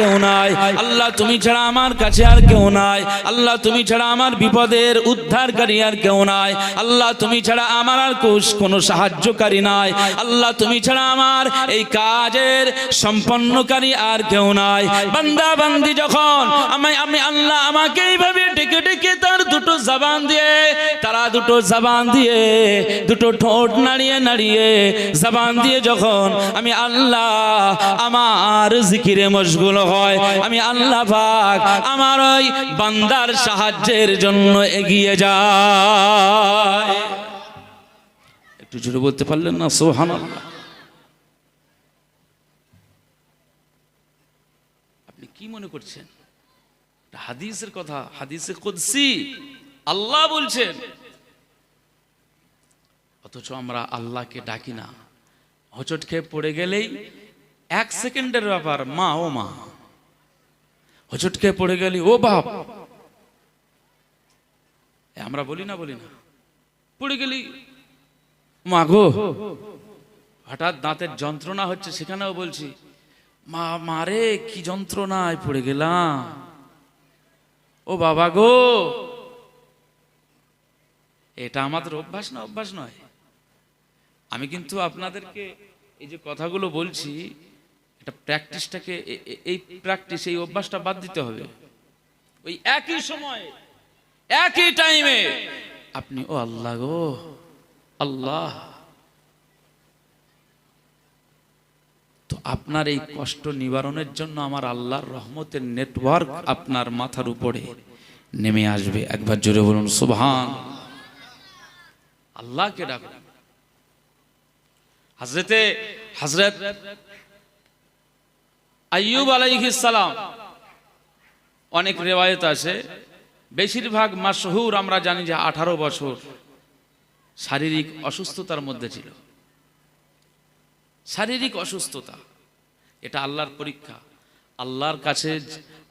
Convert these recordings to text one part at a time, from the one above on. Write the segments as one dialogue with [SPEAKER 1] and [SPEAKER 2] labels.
[SPEAKER 1] কেউ নাই। আল্লাহ তুমি ছাড়া আমার কাছে আর কেউ নাই। আল্লাহ তুমি ছাড়া আমার বিপদের উদ্ধারকারী আর কেউ নাই। আল্লাহ তুমি ছাড়া আমার আর কোনো সাহায্যকারী নাই। আল্লাহ তুমি ছাড়া আমার এই কাজের সম্পন্নকারী আর কেউ নাই। বান্দা, বান্দি যখন আমি আমি আল্লাহ আমাকে এইভাবে ডেকে ডেকে তার দুটো জবান দিয়ে, তারা দুটো জবান দিয়ে, দুটো ঠোঁট নাড়িয়ে নাড়িয়ে জবান দিয়ে যখন আমি আল্লাহ আমার জিকিরে মশগুল হয়, আমি আল্লাহ পাক আমার ওই বান্দার সাহায্যের জন্য এগিয়ে যায় একটু জোরে বলতে পারলেন না? সোহান আপনি কি মনে করছেন? হাদিসের কথা, হাদিসে কুদসি, আল্লাহ বলছেন, অথচ আমরা আল্লাহকে ডাকি না। হচট খেয়ে পড়ে গেলেই এক সেকেন্ডের ব্যাপার, মা ও মা। হোঁচট পড়ে গেলি, ও বাপ! আমরা বলি না বলি না। পড়ে গেলি। মা গো! হঠাৎ দাঁতের যন্ত্রণা হচ্ছে, সেখানেও বলছি, মা মারে কি যন্ত্রণায় পড়ে গেলাম। ও বাবা গো! এটা আমাদের অভ্যাস না, অভ্যাস নয়। আমি কিন্তু আপনাদেরকে এই যে কথাগুলো বলছি এটা প্র্যাকটিসটাকে এই প্র্যাকটিস এই অভ্যাসটা বাদ দিতে হবে। ওই একই সময়ে, একই টাইমে আপনি, ও আল্লাহ গো, আল্লাহ। তো আপনার এই কষ্ট নিবারণের জন্য আমার আল্লাহর রহমতের নেটওয়ার্ক আপনার মাথার উপরে নেমে আসবে। একবার জোরে বলুন, সুবহান। আল্লাহকে ডাকুন। হজরতে হজরত আইয়ুব আলাইহিস সালাম। অনেক রেওয়ায়ত আছে। বেশিরভাগ মাসহুর আমরা জানি যে আঠারো বছর শারীরিক অসুস্থতার মধ্যে ছিল। শারীরিক অসুস্থতা, এটা আল্লাহর পরীক্ষা। আল্লাহর কাছে,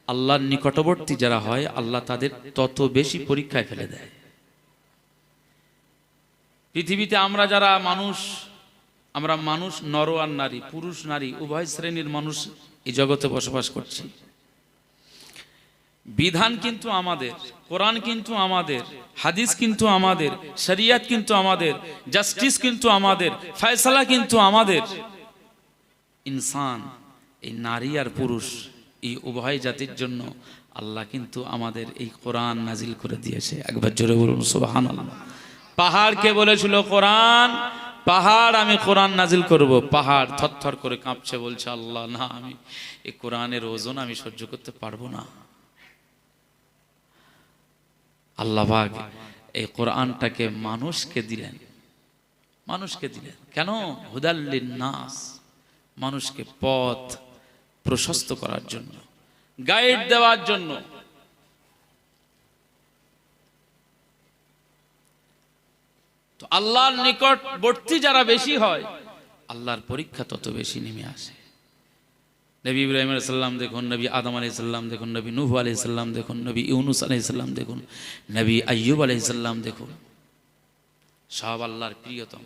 [SPEAKER 1] আল্লাহর নিকটবর্তী যারা হয়, আল্লাহ তাদের তত বেশি পরীক্ষায় ফেলে দেয়। পৃথিবীতে আমরা যারা মানুষ, আমরা মানুষ নর আর নারী, পুরুষ নারী, উভয় শ্রেণির মানুষ এই জগতে বসবাস করছি। বিধান কিন্তু আমাদের, কোরআন কিন্তু আমাদের, হাদিস কিন্তু আমাদের, শরিয়াত কিন্তু আমাদের, জাস্টিস কিন্তু আমাদের, ফয়সালা কিন্তু আমাদের। ইনসান, এই নারী আর পুরুষ, এই উভয় জাতির জন্য আল্লাহ কিন্তু আমাদের এই কোরআন নাজিল করে দিয়েছে। একবার জোরে বলুন সুবাহান পাহাড়কে বলেছিল, কোরআন পাহাড় আমি কোরআন নাজিল করব, পাহাড় থরথর করে কাঁপছে, বলছে, আল্লাহ, না, আমি এই কোরআনের ওজন আমি সহ্য করতে পারব না। আল্লাহবাগ এই কোরআনটাকে মানুষকে দিলেন মানুষকে দিলেন। কেন? হুদাল্লিন নাস মানুষকে পথ প্রশস্ত করার জন্য, গাইড দেওয়ার জন্য। তো আল্লাহর নিকটবর্তী যারা বেশি হয়, আল্লাহর পরীক্ষা তত বেশি নেমে আসে। নবী ইব্রাহিম সাল্লাম দেখুন, নবী আদম আলাইসাল্লাম দেখুন, নবী নুহ আলাইসাল্লাম দেখুন, নবী ইউনুস আলাইসাল্লাম দেখুন, নবী আয়ুব আলাইসাল্লাম দেখুন। সব আল্লাহর প্রিয়তম।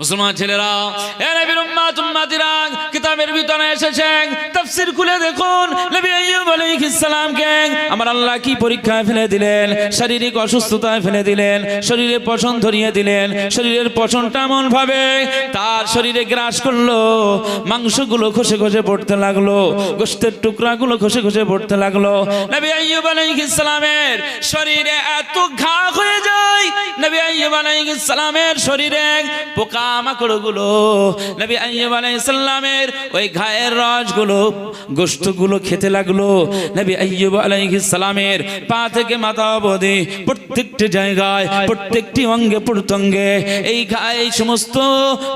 [SPEAKER 1] মুসলমান ছেলেরা, এ নবীর উম্মাত উম্মাতিরা, কিতাবের ভিতরে এসেছেন। তাফসীর খুলে দেখুন, নবী আইয়ুব আলাইহিস সালামকে আমার আল্লাহ কি পরীক্ষায় ফেলে দিলেন? শারীরিক অসুস্থতায় ফেলে দিলেন? শরীরে পছন ধরিয়ে দিলেন? শরীরের পছনটা এমন ভাবে তার শরীরে গ্রাস করল, মাংসগুলো খসে খসে পড়তে লাগল গোশতের টুকরাগুলো খসে খসে পড়তে লাগল। নবী আইয়ুব আলাইহিস সালামের শরীরে এত ঘা হয়ে যায়, নবী আইয়ুব আলাইহিস সালামের শরীরে পোকা মাকড়গুলো নবী আলাইহিস ওই রসগুলো খেতে লাগল। নবী পা থেকে মাথা অবধি প্রত্যেকটি জায়গায়, প্রত্যেকটি অঙ্গে, প্রত্যঙ্গে এই সমস্ত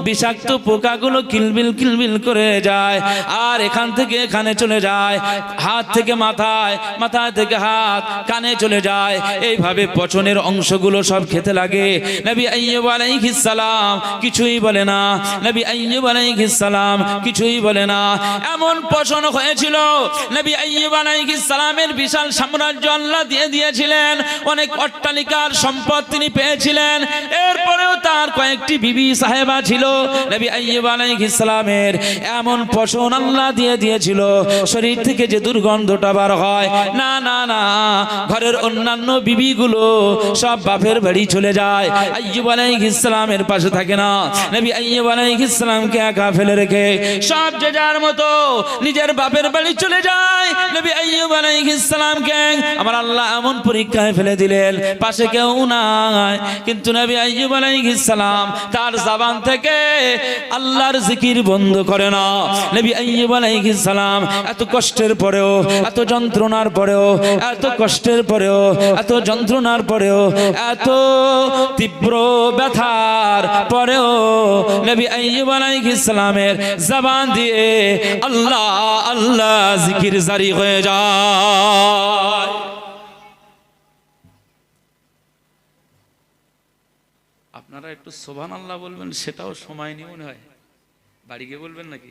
[SPEAKER 1] বিষাক্ত পোকাগুলো কিলবিল কিলবিল করে যায় আর এখান থেকে এখানে চলে যায়, হাত থেকে মাথায় মাথা থেকে হাত, কানে চলে যায়। এইভাবে পচনের অংশগুলো সব খেতে লাগে। নবী আইয়ুব আলাইহিস সালাম কিছুই বলে না। নবী আইয়ুব আলাইহিস সালাম কিছুই বলে না। এমন পচন হয়েছিল, নবী আইয়ুব আলাইহিস সালামের বিশাল সাম্রাজ্য আল্লাহ দিয়ে দিয়েছিলেন। অনেক অট্টালিকার সম্পদ তিনি পেয়েছিলেন। এরপরেও তার কয়েকটি বিবি সাহেবা ছিল, নবী আইয়ুব আলাইহিস সালামের। এমন পশন আল্লাহ দিয়ে দিয়েছিল, শরীর থেকে যে দুর্গন্ধটা বার হয়, না না না, ঘরের অন্যান্য বিবিগুলো সব বাপের বাড়ি চলে যায়। আইয়ুব আলাইহিস সালামের পাশে থাকে না। নবী আইয়ুব আলাইহিস সালামকে একা ফেলে রেখে সব যে যার মতো নিজের বাপের বাড়ি চলে যায়। নবী আইয়ুব আলাইহিস সালামকে আমার আল্লাহ এমন পরীক্ষায় ফেলে দিলেন, পাশে কেউ নাই। কিন্তু নবী আইয়ুব আলাইহিস সালাম তার জবান থেকে আল্লাহর জিকির বন্ধ করে না। নবী আইয়ুব আলাইহিস সালাম এত কষ্টের পরেও, এত যন্ত্রণার পরেও, এত কষ্টের পরেও, এত যন্ত্রণার পরেও, এত তীব্র ব্যথার পরেও নবী আইয়ুব আলাইহিস সালামের জবান দিয়ে আল্লাহ আল্লাহ জিকির জারি হয়ে যায়। আপনারা একটু সোভান আল্লাহ বলবেন, সেটাও সময় নিয়ে মনে হয়। বাড়ি গিয়ে বলবেন নাকি?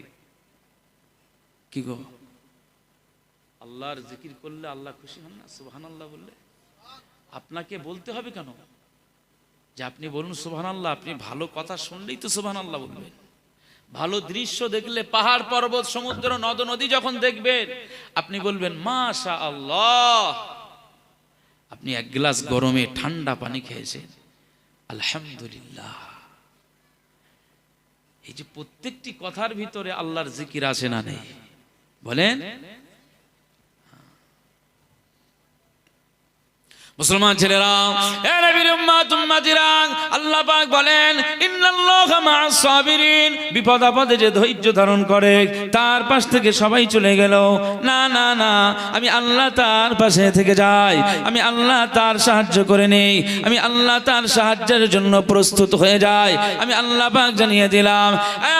[SPEAKER 1] কি গো? আল্লাহর জিকির করলে আল্লাহ খুশি হন না? সুবহান আল্লাহ বললে? আপনাকে বলতে হবে কেন? যে আপনি বলুন সুবহান আল্লাহ আপনি ভালো কথা শুনলেই তো সুবহান আল্লাহ বলবেন। ভালো দৃশ্য দেখলে পাহাড় পর্বত, সমুদ্র, নদ, নদী যখন দেখবেন, আপনি বলবেন মাশা আল্লাহ আপনি এক গ্লাস গরমে ঠান্ডা পানি খেয়েছেন। আলহামদুলিল্লাহ। এই যে প্রত্যেকটি কথার ভিতরে আল্লাহর জিকির আছে না নেই? বলেন? মুসলমান ছেলেরা আমি আল্লাহ তার সাহায্য করে নেই। আমি আল্লাহ তার সাহায্যের জন্য প্রস্তুত হয়ে যাই। আমি আল্লাহ পাক জানিয়ে দিলাম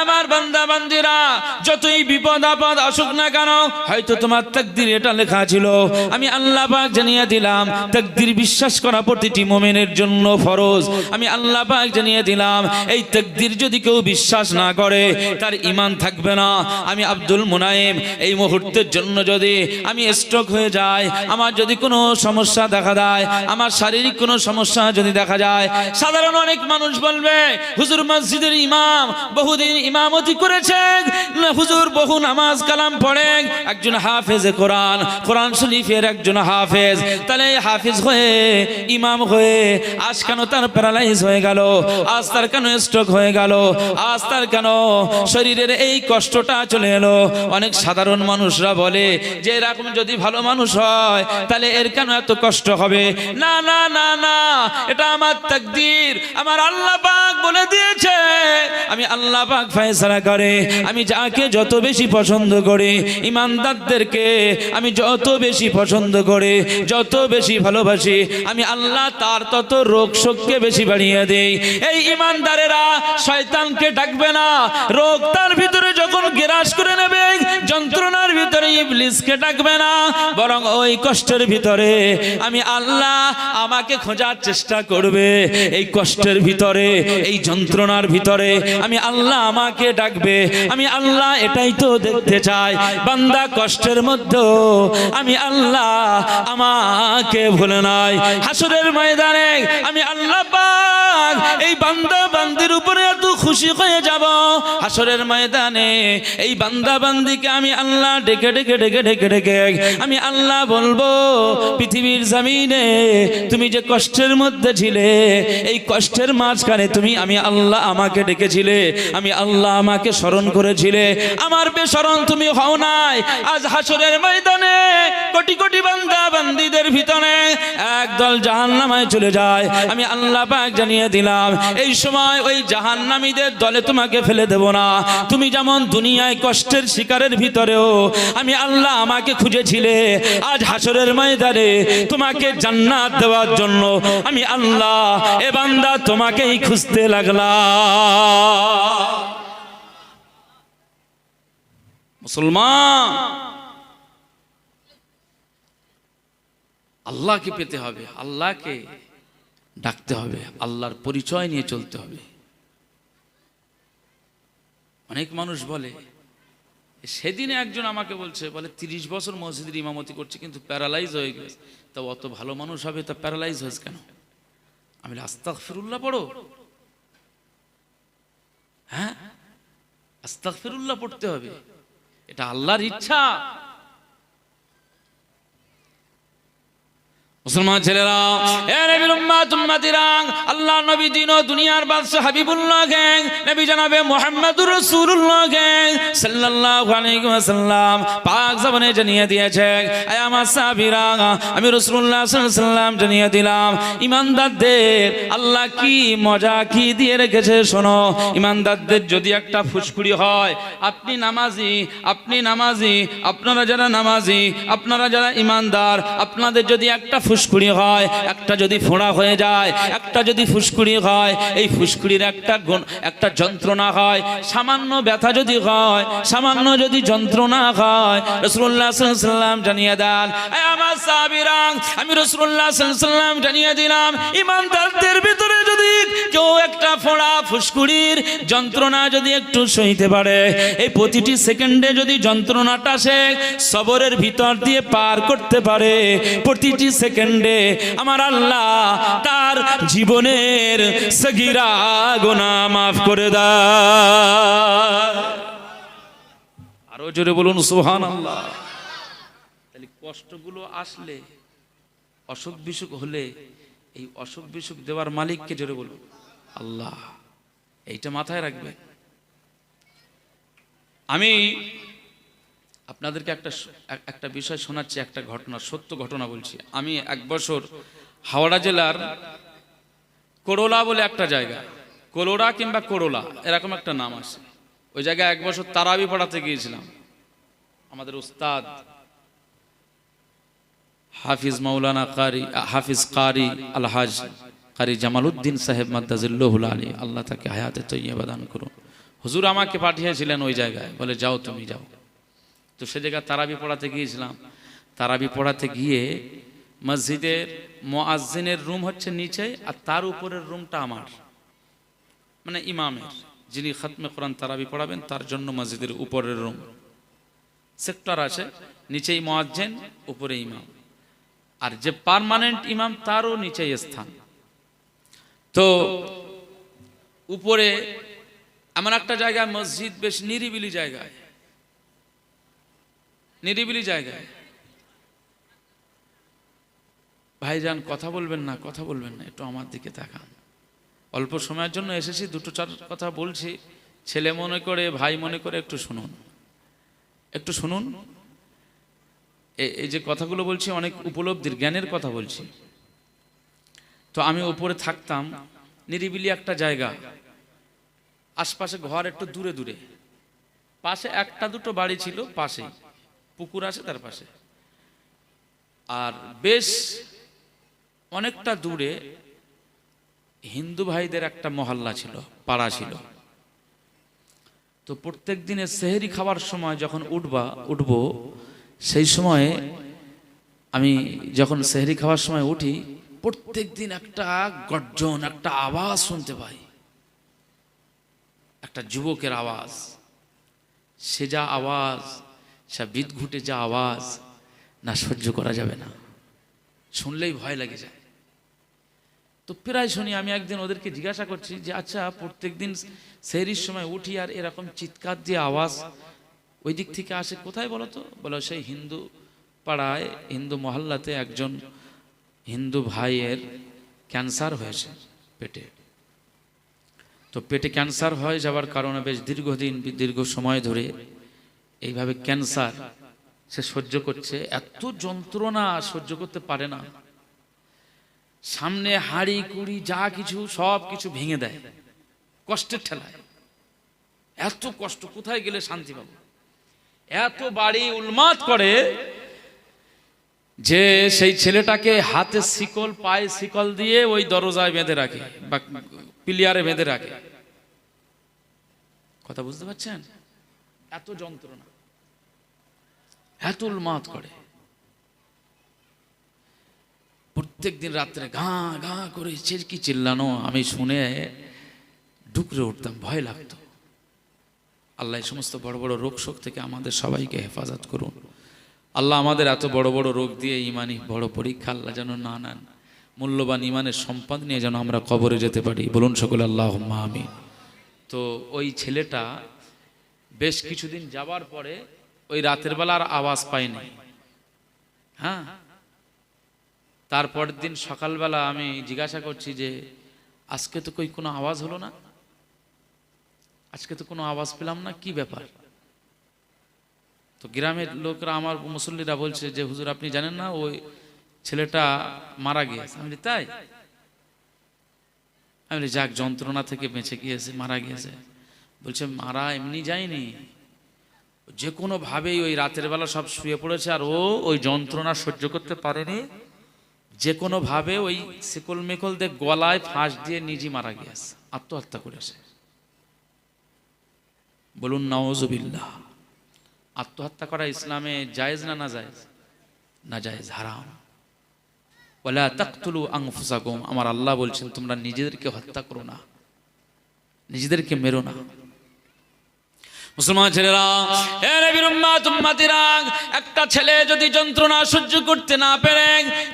[SPEAKER 1] আমার বান্দা, বান্দিরা, যতই বিপদ আপদ আসুক না কেন, হয়তো তোমার তাকদির এটা লেখা ছিল। আমি আল্লাহ পাক জানিয়ে দিলাম, তাকদির বিশ্বাস করা প্রতিটি মোমেনের জন্য ফরজ। আমি আল্লাহ পাক জানিয়ে দিলাম, এই তাকদির যদি কেউ বিশ্বাস না করে, তার ইমান থাকবে না। আমি আব্দুল মুনাইম, এই মুহূর্তের জন্য যদি আমি স্ট্রোক হয়ে যাই, আমার যদি কোনো সমস্যা দেখা দেয়, আমার শারীরিক কোনো সমস্যা যদি দেখা যায়, সাধারণ অনেক মানুষ বলবে, হুজুর মসজিদের ইমাম বহুদিন ইমামতি করেছেন হুজুর বহু নামাজ কালাম পড়েন? একজন হাফেজে কোরআন কোরআন শরীফের একজন হাফেজ। তাহলে হাফেজ হয়ে ইমাম হয়ে, আজ কেন তার প্যারালাইজ হয়ে গেল? আজ তার কেন স্ট্রোক হয়ে গেল? আজ তার কেন শরীরের এই কষ্টটা চলে এলো? অনেক সাধারণ মানুষরা বলে, যে এরকম যদি ভালো মানুষ হয়, তাহলে এর কেন এত কষ্ট হবে? না না না না, এটা আমার তাকদীর। আমার আল্লাহ পাক বলে দিয়েছে, আমি আল্লাহ পাক ফয়সালা করে, আমি যাকে যত বেশি পছন্দ করি, ইমানদারদেরকে আমি যত বেশি পছন্দ করে, যত বেশি ভালোবাসি আমি আল্লাহ তার তত রোগ শোককে বেশি বাড়িয়ে দেই। এই ইমানদারেরা শয়তানকে ডাকবে না। রোগ তার ভিতরে যখন গ্রাস করে নেবে, যন্ত্রণার ভিতরে ইবলিসকে ডাকবে না। বরং ওই কষ্টের ভিতরে আমি আল্লাহ আমাকে খোঁজার চেষ্টা করবে। এই কষ্টের ভিতরে, এই যন্ত্রণার ভিতরে আমি আল্লাহ আমাকে ডাকবে। আমি আল্লাহ এটাই তো দেখতে চাই। বান্দা কষ্টের মধ্যে আমি আল্লাহ আমাকে ভুলে হাসরের ময়দানে আমি আল্লাহ এই বান্দা বান্দির উপরে এত খুশি হয়ে যাব। হাসরের ময়দানে এই বান্দা বান্দিকে আমি আল্লাহ ডেকে ডেকে ডেকে ডেকে ডেকে আমি আল্লাহ বলব, পৃথিবীর তুমি যে কষ্টের মধ্যে ছিলে, এই কষ্টের মাঝখানে তুমি আমি আল্লাহ আমাকে ডেকেছিলে, আমি আল্লাহ আমাকে স্মরণ করেছিলে। আমার বেস্মরণ তুমি হও নাই। আজ হাসরের ময়দানে কোটি কোটি বান্দা বান্দিদের ভিতরে একদল জাহান্নামায় চলে যায়। আমি আল্লাহ পাক জানিয়ে দিলাম, এই সময় ওই জাহান্নামীদের দলে তোমাকে ফেলে দেব না। তুমি যেমন দুনিয়ায় কষ্টের শিকারের ভিতরেও আমি আল্লাহ আমাকে খুঁজেছিলে, আজ হাসরের ময়দানে তোমাকে জান্নাত দেওয়ার জন্য আমি আল্লাহ এ বান্দা তোমাকেই খুঁজতে লাগলা মুসলমান আল্লাহকে পেতে হবে, আল্লাহকে ডাকতে হবে, আল্লাহর পরিচয় নিয়ে চলতে হবে। অনেক মানুষ বলে, সেদিনে একজন আমাকে বলছে, বলে, তিরিশ বছর মসজিদের ইমামতি করছে, কিন্তু প্যারালাইজ হয়ে গেছে। তা অত ভালো মানুষ হবে, তা প্যারালাইজ হয়েছে কেন? আমি আস্তাক ফিরুল্লাহ পড়ো। হ্যাঁ? আস্তাক ফিরুল্লাহ পড়তে হবে। এটা আল্লাহর ইচ্ছা। মুসলমান ছেলেরা, এ নবীর উম্মাত উম্মাতিরা, আল্লাহ নবী দিন দুনিয়ার বাদশা হাবিবুল্লাহ গ্যাং, নবী জানাবে মুহাম্মাদুর রাসূলুল্লাহ গ্যাং, সাল্লাল্লাহু আলাইহি ওয়াসাল্লাম, পাক জবানে জানিয়ে দিয়েছে, আয় আমার সাহাবীরা, আমি রাসূলুল্লাহ সাল্লাল্লাহু আলাইহি ওয়াসাল্লাম জানিয়ে দিলাম ঈমানদারদের আল্লাহ কি মজা কি দিয়ে রেখেছে শোনো ঈমানদারদের যদি একটা ফুসকুড়ি হয়, আপনি নামাজি আপনি নামাজি, আপনারা যারা নামাজি, আপনারা যারা ঈমানদার আপনাদের যদি একটা ফুসকুড়ি হয়, একটা যদি ফোঁড়া হয়ে যায়, একটা যদি ফুসকুড়ি হয়, এই ফুসকুড়ির একটা একটা যন্ত্রণা হয়। সামান্য ব্যথা যদি হয়, সামান্য যদি যন্ত্রণা হয়, রসুল্লাহ সাল্লাম জানিয়ে দেন আমার সাবিরাম আমি রসুল্লাহ সাল্লাম জানিয়ে দিলাম ইমানদারদের ভিতরে কেউ একটা ফোঁড়া ফুসকুড়ির যন্ত্রণা যদি একটু সইতে পারে, এই প্রতিটি সেকেন্ডে যদি যন্ত্রণাটা সে সবরের ভিতর দিয়ে পার করতে পারে, প্রতিটি সেকেন্ডে আমার আল্লাহ তার জীবনের সগিরা গোনা মাফ করে আরও জোরে বলুন সুহান আল্লাহ কষ্টগুলো আসলে অসুখ বিসুখ হলে, এই অসুখ বিসুখ দেওয়ার মালিককে জোরে বলুন। আল্লাহ, এইটা মাথায় রাখবে। আমি আপনাদেরকে একটা একটা বিষয় শোনাচ্ছি, একটা ঘটনা, সত্য ঘটনা বলছি। আমি এক বছর হাওড়া জেলার করোলা বলে একটা জায়গা কোলোরা কিংবা করোলা, এরকম একটা নাম আছে। ওই জায়গায় এক বছর তারাবি পড়াতে গিয়েছিলাম। আমাদের উস্তাদ হাফিজ মাওলানা কারি, হাফিজ কারি আলহাজ কারি জামালউদ্দিন সাহেব মাদ্দাজিল্লাহুল আলী, আল্লাহ তাকে হায়াতে তৈয়বা দান করুন। হুজুর আমাকে পাঠিয়েছিলেন ওই জায়গায়, বলে যাও তুমি যাও। তো সে জায়গায় তারাবি পড়াতে গিয়েছিলাম। তারাবি পড়াতে গিয়ে মসজিদের মোয়াজ্জিনের রুম হচ্ছে নিচে আর তার উপরের রুমটা আমার। মানে ইমামের, যিনি খতমে কোরআন তারাবি পড়াবেন, তার জন্য মসজিদের উপরের রুম। সেক্টর আছে, নিচেই মোয়াজ্জেন উপরে ইমাম। আর যে পার্মানেন্ট ইমাম, তারও নিচেই স্থান। তো উপরে এমন একটা জায়গায় মসজিদ বেশ নিরিবিলি জায়গায়। নিরিবিলি জায়গায়। ভাইজান, কথা বলবেন না, কথা বলবেন না, একটু আমার দিকে তাকান। অল্প সময়ের জন্য এসেছি, দুটো চার কথা বলছি। ছেলে মনে করে, ভাই মনে করে, একটু শুনুন। একটু শুনুন। এই যে কথাগুলো বলছি, অনেক উপলব্ধির, জ্ঞানের কথা বলছি। তো আমি উপরে থাকতাম, নিরিবিলি একটা জায়গা। আশপাশে ঘর একটু দূরে দূরে। পাশে একটা দুটো বাড়ি ছিল, পাশেই। পুকুর আছে তার পাশে। আর বেশ অনেকটা দূরে হিন্দু ভাইদের একটা মহল্লা ছিল, পাড়া ছিল। তো প্রত্যেক দিনে সেহেরি খাওয়ার সময় যখন উঠবা, উঠবো, সেই সময়ে আমি যখন সেহরি খাওয়ার সময় উঠি প্রত্যেক দিন একটা গর্জন, একটা আওয়াজ শুনতে পাই। একটা যুবকের আওয়াজ, সে যা আওয়াজ, সে বিদঘুটে যা আওয়াজ, না সহ্য করা যাবে না। শুনলেই ভয় লেগে যায়। তো প্রায় শুনি, আমি একদিন ওদেরকে জিজ্ঞাসা করছি যে আচ্ছা প্রত্যেকদিন সেহরির সময় উঠি আর এরকম চিৎকার দিয়ে আওয়াজ ওই দিক থেকে আসে, কোথায় বলো তো? বলো, সেই হিন্দু পাড়ায়, হিন্দু মহল্লাতে একজন হিন্দু ভাইয়ের ক্যান্সার হয়েছে পেটে। তো পেটে ক্যান্সার হয়ে যাওয়ার কারণে বেশ দীর্ঘদিন, দীর্ঘ সময় ধরে এইভাবে ক্যান্সার সে সহ্য করছে। এত যন্ত্রণা সহ্য করতে পারে না। সামনে হাড়ি, কুড়ি, যা কিছু, সব কিছু ভেঙে দেয়। কষ্টের ঠেলায়। এত কষ্ট, কোথায় গেলে শান্তি পাবো? এত বাড়ি উন্মাদ করে যে সেই ছেলেটাকে হাতে শিকল, পায়ে শিকল দিয়ে ওই দরজায় বেঁধে রাখে বা পিলিয়ারে বেঁধে রাখে। কথা বুঝতে পারছেন? এত যন্ত্রণা, এত উন্মাদ করে। প্রত্যেক দিন রাত্রে ঘা ঘা করে চেরকি চিল্লানো, আমি শুনে ডুকরে উঠতাম, ভয় লাগতো। আল্লাহ সমস্ত বড় বড় রোগ শোক থেকে আমাদের সবাইকে হেফাজত করুন। আল্লাহ আমাদের এত বড় বড় রোগ দিয়ে ইমানি বড় পরীক্ষা, আল্লাহ যেন না নেন। মূল্যবান ইমানের সম্পদ নিয়ে যেন আমরা কবরে যেতে পারি। বলুন সকলে আল্লাহ আমি তো ওই ছেলেটা বেশ কিছুদিন যাবার পরে ওই রাতের বেলা আর আওয়াজ পায়নি। হ্যাঁ? তারপরের দিন সকালবেলা আমি জিজ্ঞাসা করছি যে, আজকে তো কই কোনো আওয়াজ হলো না? আজকে তো কোনো আওয়াজ পেলাম না? কি ব্যাপার? তো গ্রামের লোকরা আমার মুসল্লিরা বলছে যে, হুজুর, আপনি জানেন না ওই ছেলেটা মারা গিয়েছে? আমি তাই? আমি যাক, যন্ত্রণা থেকে বেঁচে গিয়েছে, মারা গিয়েছে। বলছে, মারা এমনি যায়নি। যে কোনো ভাবেই ওই রাতের বেলা সব শুয়ে পড়েছে আর ও ওই যন্ত্রণা সহ্য করতে পারেনি। যে কোনো ভাবে ওই শিকল মেকল দিয়ে গলায় ফাঁস দিয়ে নিজে মারা গিয়েছে, আত্মহত্যা করেছে। বলুন নওয়াজুবিল্লাহ আত্মহত্যা করা ইসলামে জায়েজ না না জায়েজ না জায়েজ হারাম। বলে তাকতুলু আনফুসাকুম। আমার আল্লাহ বলছেন, তোমরা নিজেদেরকে হত্যা করো না। নিজেদেরকে মেরো না। মুসলমান ছেলেরা একটা ছেলে যদি যন্ত্রণা সহ্য করতে না পারে,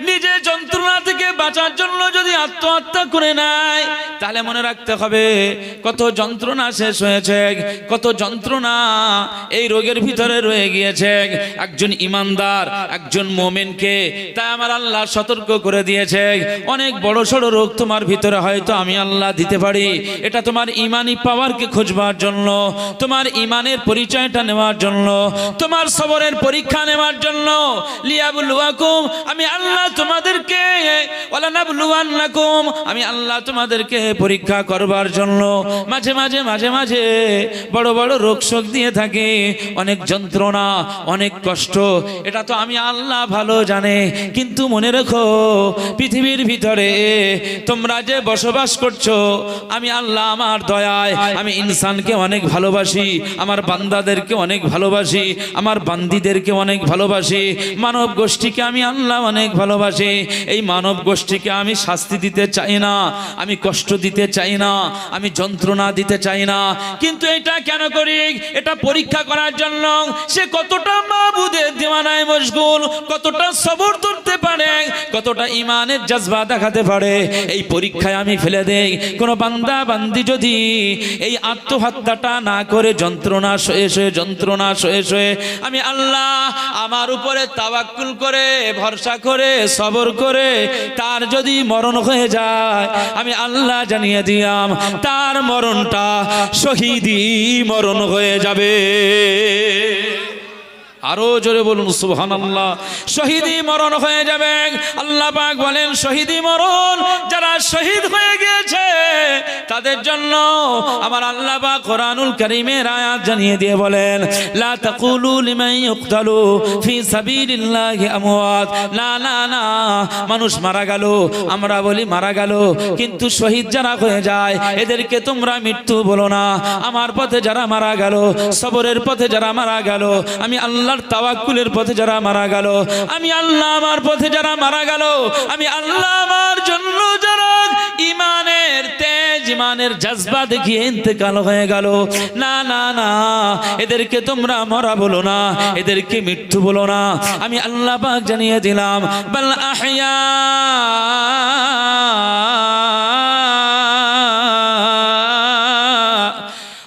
[SPEAKER 1] নিজে যন্ত্রণা থেকে বাঁচার জন্য যদি আত্মহত্যা করে নেয়, তাহলে মনে রাখতে হবে কত যন্ত্রণা শেষ হয়েছে, কত যন্ত্রণা এই রোগের ভিতরে রয়ে গিয়েছে। একজন ইমানদার, একজন মোমেনকে তাই আমার আল্লাহ সতর্ক করে দিয়েছে, অনেক বড় সড়ো রোগ তোমার ভিতরে হয়তো আমি আল্লাহ দিতে পারি, এটা তোমার ইমানি পাওয়ারকে খোঁজবার জন্য, তোমার ইমানের পরিচয়টা নেওয়ার জন্য, তোমার সবরের পরীক্ষা নেওয়ার জন্য আমি আল্লাহ তোমাদেরকে আমি আল্লাহ তোমাদেরকে পরীক্ষা করবার জন্য মাঝে মাঝে মাঝে মাঝে বড় বড় রোগ শোক দিয়ে থাকে, অনেক যন্ত্রণা, অনেক কষ্ট, এটা তো আমি আল্লাহ ভালো জানে, কিন্তু মনে রেখো পৃথিবীর ভিতরে তোমরা যে বসবাস করছ, আমি আল্লাহ আমার দয়ায়, আমি ইনসানকে অনেক ভালোবাসি আমার বান্দাদেরকে অনেক ভালোবাসি, আমার বান্দিদেরকে অনেক ভালোবাসি, মানব গোষ্ঠীকে আমি আল্লাহ অনেক ভালোবাসি, এই মানব গোষ্ঠীকে আমি শাস্তি দিতে চাই না, আমি কষ্ট দিতে চাই না, আমি যন্ত্রণা দিতে চাই না, কিন্তু এটা কেন করি? এটা পরীক্ষা করার জন্য, সে কতটা মাবুদের দিওয়ানায় মশগুল, কতটা সবর ধরতে পারে, কতটা ইমানের জজবা দেখাতে পারে, এই পরীক্ষায় আমি ফেলে দেই। কোন বান্দা, বান্দি যদি এই আত্মহত্যাটা না করে যন্ত্রণা সয়ে সয়ে যন্ত্রণা সয়ে সয়ে আমি আল্লাহ আমার উপরে তাওয়াক্কুল করে, ভরসা করে, সবর করে, তার যদি মরণ হয়ে যায়, আমি আল্লাহ জানিয়ে দিয়াম, তার মরণটা শহীদই মরণ হয়ে যাবে। আরও জোরে বলুন সুবহান আল্লাহ শহীদি মরণ হয়ে যাবে। আল্লাহ পাক বলেন শহীদি মরণ। যারা শহীদ হয়ে গিয়েছে, তাদের জন্য আমার আল্লাহ পাক কোরআনুল কারীমের আয়াত জানিয়ে দিয়ে বলেন, লা তাকুলু লিমান ইউকতালু ফি সাবিলিল্লাহি আমওয়াত। না না না, মানুষ মারা গেল, আমরা বলি মারা গেল, কিন্তু শহীদ যারা হয়ে যায়, এদেরকে তোমরা মৃত্যু বলো না। আমার পথে যারা মারা গেল, সবরের পথে যারা মারা গেল, আমি আল্লাহর তাওয়াক্কুলের পথে যারা মারা গেল, আমি আল্লাহ আমার পথে যারা মারা গেল, আমি আল্লাহ আমার জন্য যারা ইমানের তেজ ইমানের জজবা দেখিয়ে ইন্তেকাল হয়ে গেল। না না না, এদেরকে তোমরা মরা বলো না, এদেরকে মৃত্যু বলো না। আমি আল্লাহ পাক জানিয়ে দিলাম, বাল আহইয়া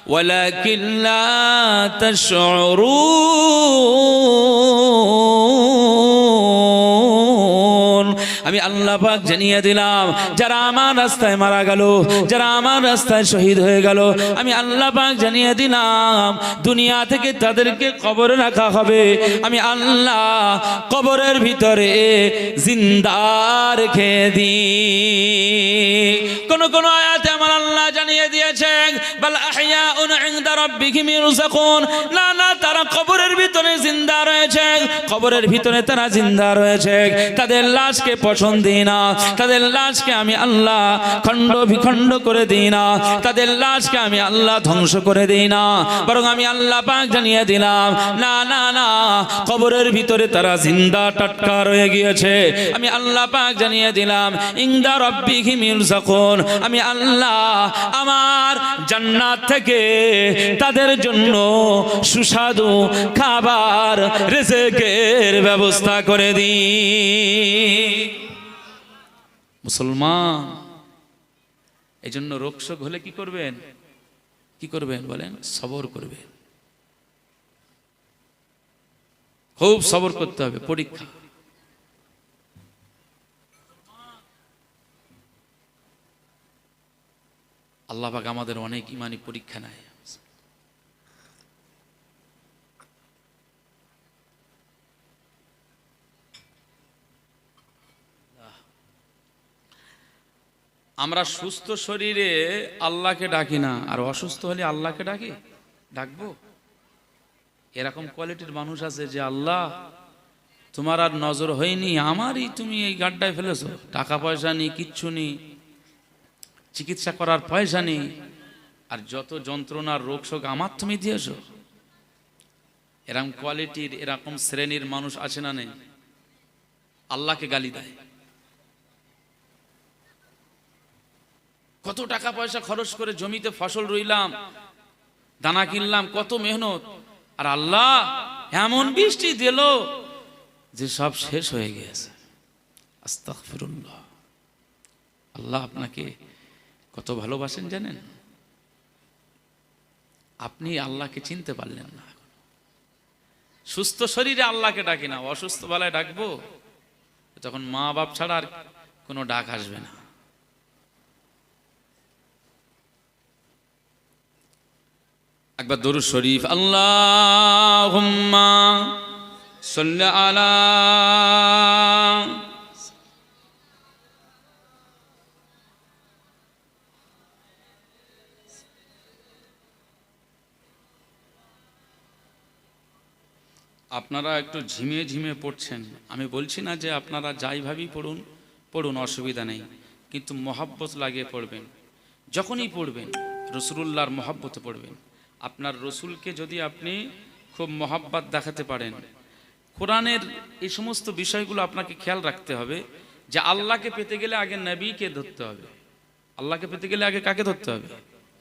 [SPEAKER 1] ولكن لا تشعرون আমি আল্লাহ পাক জানিয়ে দিলাম যারা আমার রাস্তায় মারা গেল যারা আমার রাস্তায় শহীদ হয়ে গেল আমি আল্লাহ পাক জানিয়ে দিলাম দুনিয়া থেকে তাদেরকে কবরে রাখা হবে আমি আল্লাহ কবরের ভিতরে জিন্দা রেখে দিই কোন কোন রাব্বিহিম ইরযাকুন না না তারা কবরের ভিতরে জিন্দা রয়েছে। কবরের ভিতরে তারা জিন্দা রয়েছে। তাদের লাশকে পছন্দ দিই না। তাদের লাশকে আমি আল্লাহ খণ্ড বিখণ্ড করে দিই না। তাদের লাশকে আমি আল্লাহ ধ্বংস করে দিই না। বরং আমি আল্লাহ পাক জানিয়ে দিলাম, না না না, কবরের ভিতরে তারা জিন্দা টাটকা রয়ে গিয়েছে। আমি আল্লাহ পাক জানিয়ে দিলাম ইংদা রব্বিহিম ইরযাকুন আমি আল্লাহ আমার জান্নাত থেকে তাদের জন্য সুস্বাদু খাবার রেজেকের ব্যবস্থা করে দিই। মুসলমান এই জন্য রোগশোক হলে কি করবেন? কি করবেন বলেন? সবর করবেন। খুব সবর করতে হবে পরীক্ষা। আল্লাহ পাক আমাদের অনেক ইমানি পরীক্ষা নেয়। আমরা সুস্থ শরীরে আল্লাহকে ডাকি না, আর অসুস্থ হলে আল্লাহকে ডাকি? ডাকবো? এরকম কোয়ালিটির মানুষ আছে যে, আল্লাহ, তোমার আর নজর হয়নি, আমারই তুমি এই গাড্ডায় ফেলেছো। টাকা পয়সা নেই, কিচ্ছু নেই, চিকিৎসা করার পয়সা নেই, আর যত যন্ত্রণার রোগ শোক আমার তুমি দিয়েছ। এরকম কোয়ালিটির, এরকম শ্রেণির মানুষ আছে না নেই? আল্লাহকে গালি দেয়। কত টাকা পয়সা খরচ করে জমিতে ফসল রইলাম, দানা কিনলাম, কত মেহনত। আর আল্লাহ এমন বৃষ্টি দিল যে সব শেষ হয়ে গিয়েছে আল্লাহ আপনাকে কত ভালোবাসেন জানেন? আপনি আল্লাহকে চিনতে পারলেন না সুস্থ শরীরে আল্লাহকে ডাকি না, অসুস্থ বেলায় ডাকবো, তখন মা বাপ ছাড়া আর কোনো ডাক আসবে না। একবার দরুদ শরীফ আল্লাহ আলা আপনারা একটু ঝিমে ঝিমে পড়ছেন। আমি বলছি না যে আপনারা যাইভাবেই পড়ুন পড়ুন, অসুবিধা নেই, কিন্তু মহাব্বত লাগিয়ে পড়বেন। যখনই পড়বেন, রসুলুল্লাহর মহাব্বতে পড়বেন। আপনার রসুলকে যদি আপনি খুব মহাব্বাত দেখাতে পারেন, কোরআনের এই সমস্ত বিষয়গুলো আপনাকে খেয়াল রাখতে হবে যে আল্লাহকে পেতে গেলে আগে নবীকে ধরতে হবে। আল্লাহকে পেতে গেলে আগে কাকে ধরতে হবে?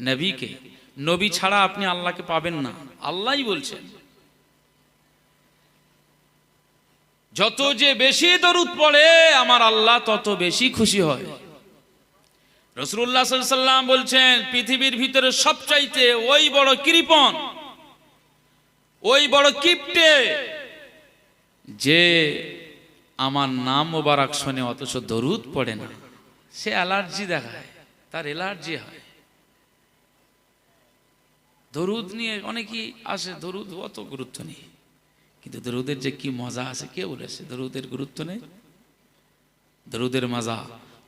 [SPEAKER 1] নবীকে। নবী ছাড়া আপনি আল্লাহকে পাবেন না। আল্লাহই বলছেন, যত যে বেশি দরুদ পড়ে আমার আল্লাহ তত বেশি খুশি হয়। রসুল্লাহ সাল্লাম বলছেন, পৃথিবীর ভিতরে সবচাইতে ওই বড় কৃপন ওই বড় কিপটে যে আমার নাম মোবারক শোনে অথচ দরুদ পড়ে না। সে অ্যালার্জি দেখায়, তার অ্যালার্জি হয়। দরুদ নিয়ে অনেকেই আসে, দরুদ অত গুরুত্ব নেই। কিন্তু দরুদের যে কি মজা আছে, কে বলেছে? দরুদের গুরুত্ব নেই? দরুদের মজা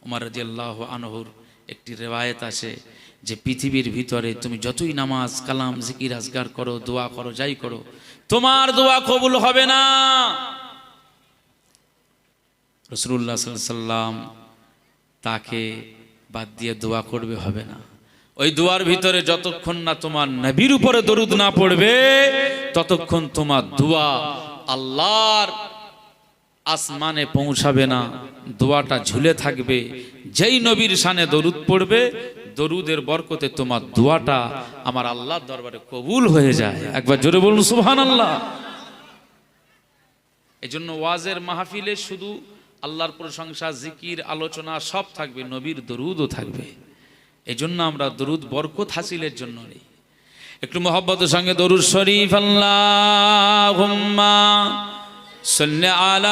[SPEAKER 1] উমার রাজিয়াল্লাহ আনহুর একটি রেওয়ায়ত আছে যে পৃথিবীর ভিতরে তুমি যতই নামাজ, কালাম, জিকির, আজগার করো, দোয়া করো, যাই করো, তোমার দোয়া কবুল হবে না। রসুল্লাহ সাল্লাম তাকে বাদ দিয়ে দোয়া করবে হবে না। ওই দোয়ার ভিতরে যতক্ষণ না তোমার নবীর উপরে দরুদ না পড়বে, ততক্ষণ তোমার দোয়া আল্লাহর আসমানে পৌঁছাবে না, দোয়াটা ঝুলে থাকবে। যেই নবীর সানে দরুদ পড়বে, দরুদের বরকতে তোমার দোয়াটা আমার আল্লাহর দরবারে কবুল হয়ে যায়। একবার জোরে বলুন সুবহান আল্লাহ এই জন্য ওয়াজের মাহফিলে শুধু আল্লাহর প্রশংসা, জিকির, আলোচনা সব থাকবে, নবীর দরুদও থাকবে। এই জন্য আমরা দরুদ বরকত হাসিলের জন্য নেই। একটু মোহব্বতের সঙ্গে দরুদ শরীফ আল্লাহ سلی علی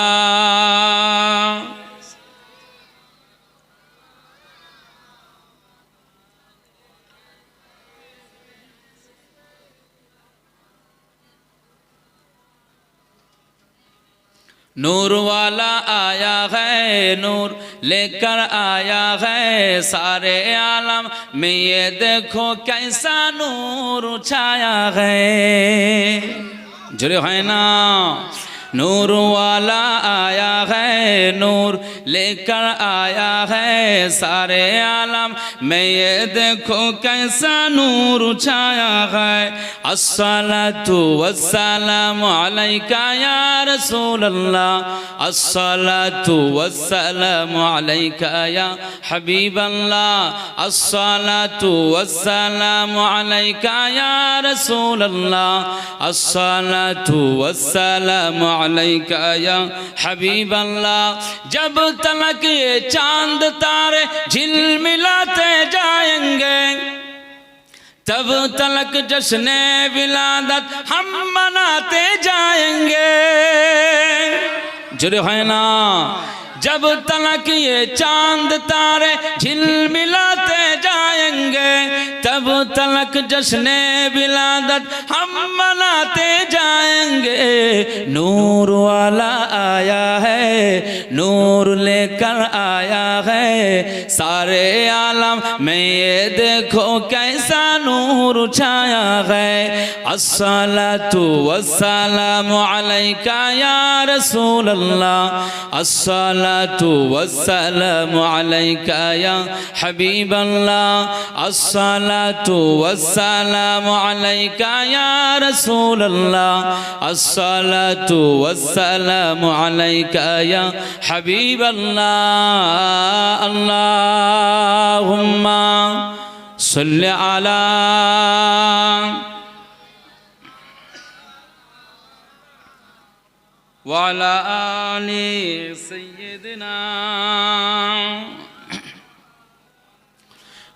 [SPEAKER 1] نور والا آیا ہے نور لے کر آیا ہے سارے عالم، میں یہ دیکھو کیسا نور اچھایا ہے۔ جو ہے نا؟ نور والا آیا ہے نور لے کر آیا ہے سارے عالم میں یہ دیکھو کیسا نور چھایا ہے الصلاة والسلام علیکہ یا رسول اللہ الصلاة والسلام علیکہ یا حبیب اللہ الصلاة والسلام علیکہ یا رسول اللہ الصلاة والسلام علیکہ علیکہ یا حبیب اللہ، جب تلک یہ چاند تارے جھل ملاتے جائیں گے، تب تلک جشن ولادت ہم مناتے جائیں گے۔ جرحنا جب تلک یہ چاند تارے جھل ملاتے جائیں گے، تب تلک جشن بلادت ہم مناتے جائیں گے۔ نور والا آیا ہے، نور لے کر آیا ہے۔ سارے عالم میں یہ دیکھو کیسا छाया है अस्सलातु वस्सलामु अलैका या रसूल अल्लाह अस्सलातु वस्सलामु अलैका या हबीब अल्लाह अस्सलातु वस्सलामु अलैका या रसूल अल्लाह अस्सलातु वस्सलामु अलैका या हबीब अल्लाह अल्लाहुम्मा صل على وعلى آل سيدنا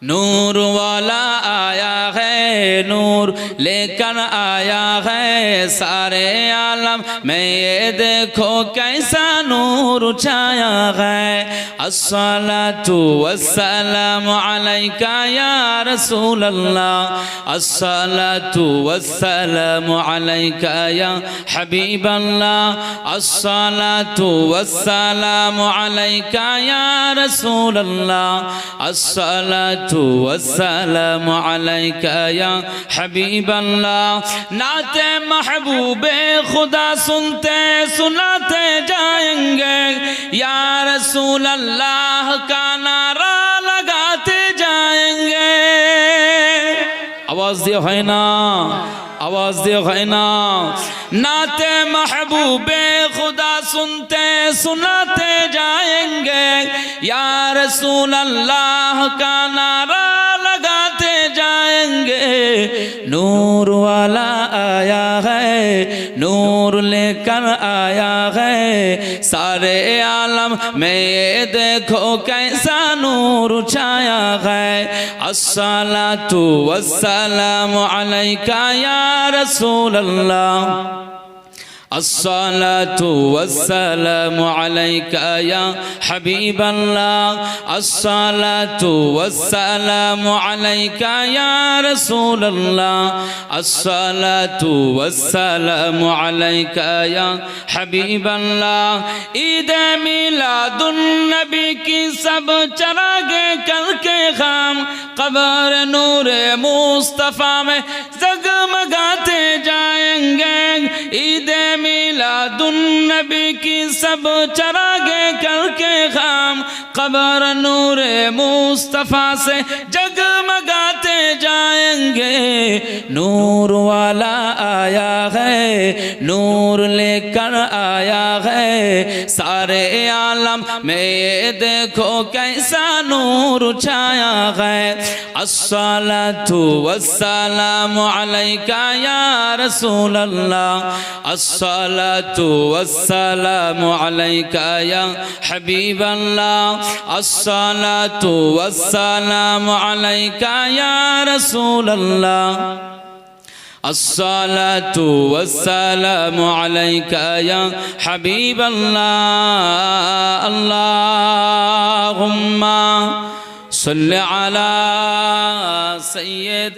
[SPEAKER 1] نور والا آیا ہے है नूर लेकर आया है सारे आलम में ये देखो कैसा नूर छाया है अस्सलातु वस्सलामु अलैका या रसूल अल्लाह अस्सलातु वस्सलामु अलैका या हबीब अल्लाह अस्सलातु वस्सलामु अलैका या रसूल अल्लाह अस्सलातु वस्सलामु अलैका یا حبیب اللہ نعت محبوب خدا سنتے سناتے جائیں گے یا رسول اللہ کا نعرہ لگاتے جائیں گے آواز دیا ہے نا আওয়াজ দিয়ে হয় না নাতে মাহবুবে খুদা শুনতে শোনাতে যায়েঙ্গে ইয়ার সুন আল্লাহ কানারা वाला आया है नूर लेकर आया है सारे आलम में ये देखो कैसा नूर छाया है अस्सलातु वस्सलामु अलैका या रसूल अल्लाह الصلاة والسلام عليك يا حبيب الله. الصلاة والسلام عليك يا رسول الله. الصلاة والسلام عليك يا حبيب الله. عيد میلاد النبی کی سب چراغے کل کے خام. قبر نور مصطفیٰ میں میلاد النبی کی سب چراغے کر کے خام، قبر نور مصطفیٰ سے جگمگاتے جائیں گے۔ نور والا آیا ہے، نور لے کر آیا ہے۔ سارے عالم میں یہ دیکھو کیسا نور چھایا ہے۔ الصلاة والسلام عليك يا رسول الله. الصلاة والسلام عليك يا حبيب الله. الصلاة والسلام عليك يا رسول الله. الصلاة والسلام عليك يا حبيب الله. اللهم صل على سيد